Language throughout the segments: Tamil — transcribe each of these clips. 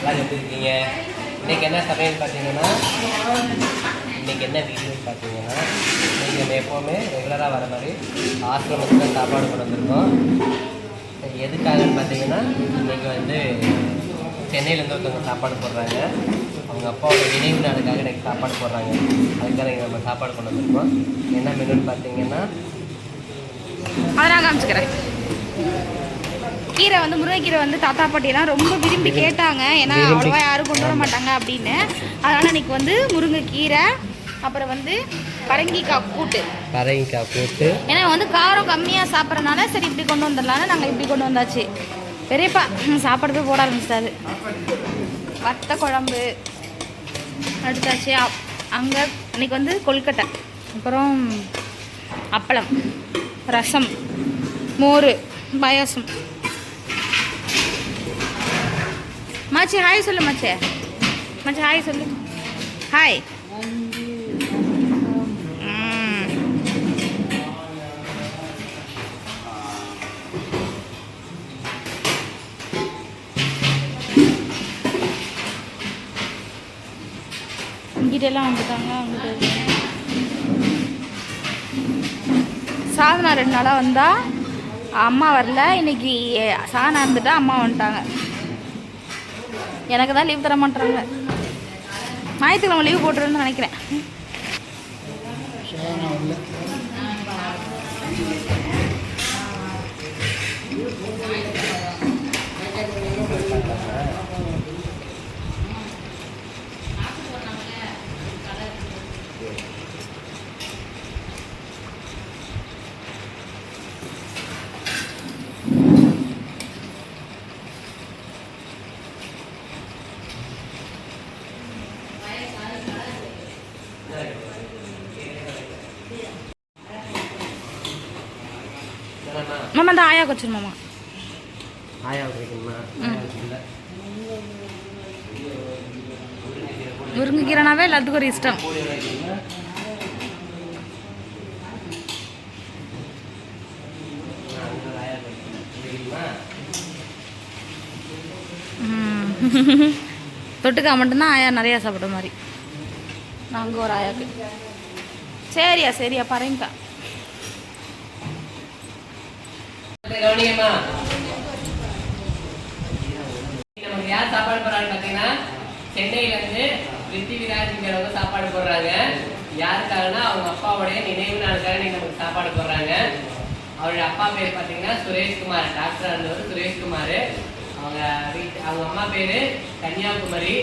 எல்லாரும் எப்படி இருக்கீங்க? இன்னைக்கு என்ன சமையல் பார்த்தீங்கன்னா? இன்றைக்கி என்ன வீடியோன்னு பார்த்தீங்கன்னா? நீங்கள் நம்ம எப்போவுமே ரெகுலராக வர மாதிரி ஆசிரமத்தில் சாப்பாடு கொண்டு வந்திருக்கோம். எதுக்காகன்னு பார்த்தீங்கன்னா இன்றைக்கி வந்து சென்னையிலேருந்து ஒருத்தவங்க சாப்பாடு போடுறாங்க. அவங்க அப்பாவோட நினைவு நாளுக்காக எனக்கு சாப்பாடு போடுறாங்க. அதுக்காக நீங்கள் நம்ம சாப்பாடு கொண்டு வந்திருக்கோம். என்ன மெனுன்னு பார்த்தீங்கன்னா அதை நான் காமிச்சுக்கிறேன். கீரை வந்து முருங்கைக்கீரை வந்து தாத்தா பாட்டிலாம் ரொம்ப விரும்பி கேட்டாங்க. ஏன்னா அவ்வளோவா யாரும் கொண்டு வர மாட்டாங்க அப்படின்னு. அதனால இன்னைக்கு வந்து முருங்கைக்கீரை அப்புறம் வந்து பரங்கிக்காய் கூட்டு. பரங்கிக்காய் போட்டு ஏன்னா வந்து காரம் கம்மியாக சாப்பிட்றதுனால சரி இப்படி கொண்டு வந்துடலான்னு நாங்கள் இப்படி கொண்டு வந்தாச்சு. பெரியப்பா ம், சாப்பாடு போய் போட ஆரம்பிச்சிட்டாரு. வத்த குழம்பு. அடுத்தாச்சு அங்கே இன்னைக்கு வந்து கொழுக்கட்டை அப்புறம் அப்பளம் ரசம் மோர் பாயாசம். மச்சி ஹாய் சொல்லு மச்சே. மச்சி ஹாய் சொல்லு. ஹாய் இங்கிட்டெல்லாம் வந்துட்டாங்க வந்துட்டு சாதனா ரெண்டு நாளாக வந்தால் அம்மா வரல. இன்னைக்கு சாதனா இருந்துட்டா அம்மா வந்துட்டாங்க. எனக்கு தான் லீவ் தர மாட்டாங்க ஞாயிற்றுக்கிழமை லீவ் போட்டுருன்னு நினைக்கிறேன். மாமா அந்த ஆயா வச்சிரு மாமா. முருங்கைக்கீரைனாவே எல்லாத்துக்கும் ஒரு இஷ்டம். தொட்டுக்கா மட்டும்தான் ஆயா நிறையா சாப்பிட்ற மாதிரி. நாங்கள் ஒரு ஆயாக்கு. சரியா சரியா பாருங்கக்கா. கவனியம்மா நமக்கு யார் சாப்பாடு போடுறாங்க பார்த்தீங்கன்னா சென்னையில இருந்து பிருத்திவிராஜ்ங்கிறவங்க சாப்பாடு போடுறாங்க. யாருக்காகனா அவங்க அப்பாவுடைய நினைவு நாளுக்காக நீங்க நமக்கு சாப்பாடு போடுறாங்க. அவருடைய அப்பா பேர் பார்த்தீங்கன்னா சுரேஷ்குமார் டாக்டர் இருந்தவர் சுரேஷ்குமார். அவங்க வீட்டு அவங்க அம்மா பேர் கன்னியாகுமரி.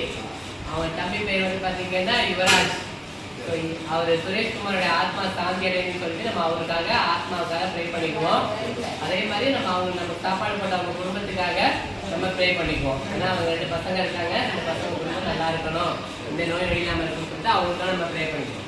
அவங்க தம்பி பேர் வந்து பார்த்தீங்கன்னா யுவராஜ். ஸோ அவர் சுரேஷ்குமாரோட ஆத்மா சாந்தி அடையணும்னு சொல்லிட்டு நம்ம அவருக்காக ஆத்மாவுக்காக ப்ரே பண்ணிக்குவோம் அதே மாதிரி நம்ம அவங்க நம்ம சாப்பாடு போட்ட அவங்க குடும்பத்துக்காக நம்ம ப்ரே பண்ணிக்குவோம் ஏன்னா அவங்க ரெண்டு பசங்க இருக்காங்க ரெண்டு பசங்க குடும்பம் நல்லா இருக்கணும் இந்த நோய் நொடி இல்லாமல் இருக்கணும்னு சொல்லிட்டு அவங்களுக்காக நம்ம ப்ரே பண்ணிக்குவோம்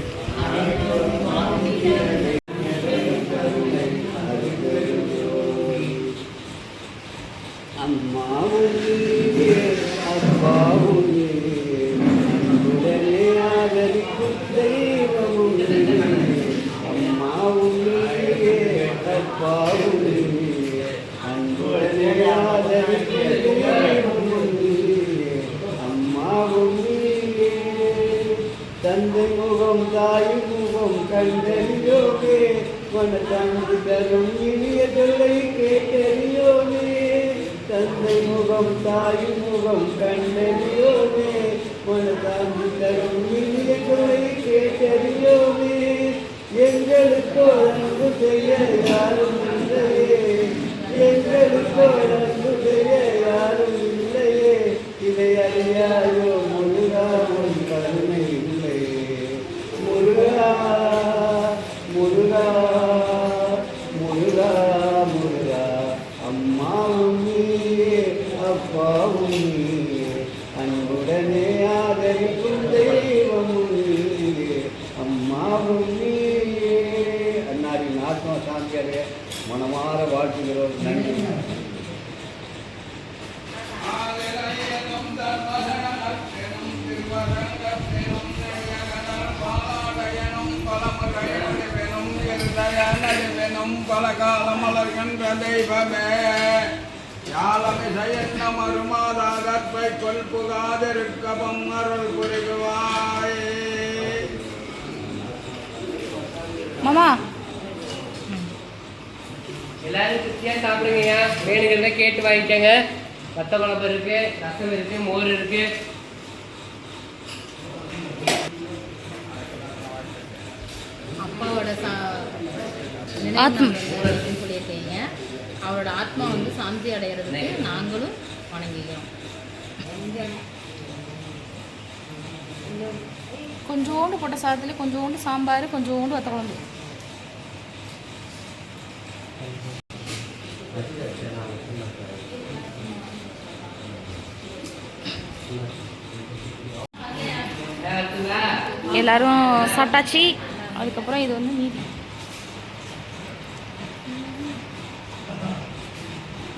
தந்தை தாயும் தாய் முகம் கண்டறியோமே. மன தரும் இனிய தொல்லை கேட்டறியோமே. தந்தை முகம் தாய் முகம் கண்டறியோமே. மன தரும் இனிய தொல்லை கேட்டறியோமே. எங்களுக்கோ அன்பு செய்ய யாரும் மனமாற வாழ்த்துகிறோம். நன்றி. பல தெய்வமே யாழமிசையன்ன மறுமாதா கற்பை அருள் புரிவாயே மாமா எல்லாரும் திருப்தியா சாப்பிடுங்கய்யா. வேணுங்கிறத கேட்டு வாங்கிக்கோங்க. வத்த குழம்பு இருக்கு ரசம் இருக்கு மோர் இருக்கு. அப்பாவோட சா அப்படின்னு சொல்லியிருக்கீங்க. அவரோட ஆத்மா வந்து சாந்தி அடைகிறதுக்கு நாங்களும் வணங்கிக்கிறோம் கொஞ்சோண்டு போட்ட சாதத்துல கொஞ்சோண்டு சாம்பார் கொஞ்சோண்டு வத்த குழம்பு எல்லாரும் சாப்பிட்டாச்சு அதுக்கப்புறம் இது வந்து மீதி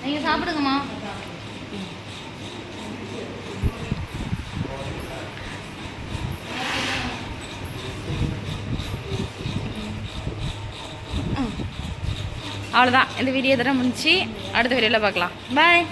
நீங்க சாப்பிடுங்கம்மா அவ்வளோதான் இந்த வீடியோ தடவை முடிச்சு அடுத்த வீடியோவில் பார்க்கலாம். பாய்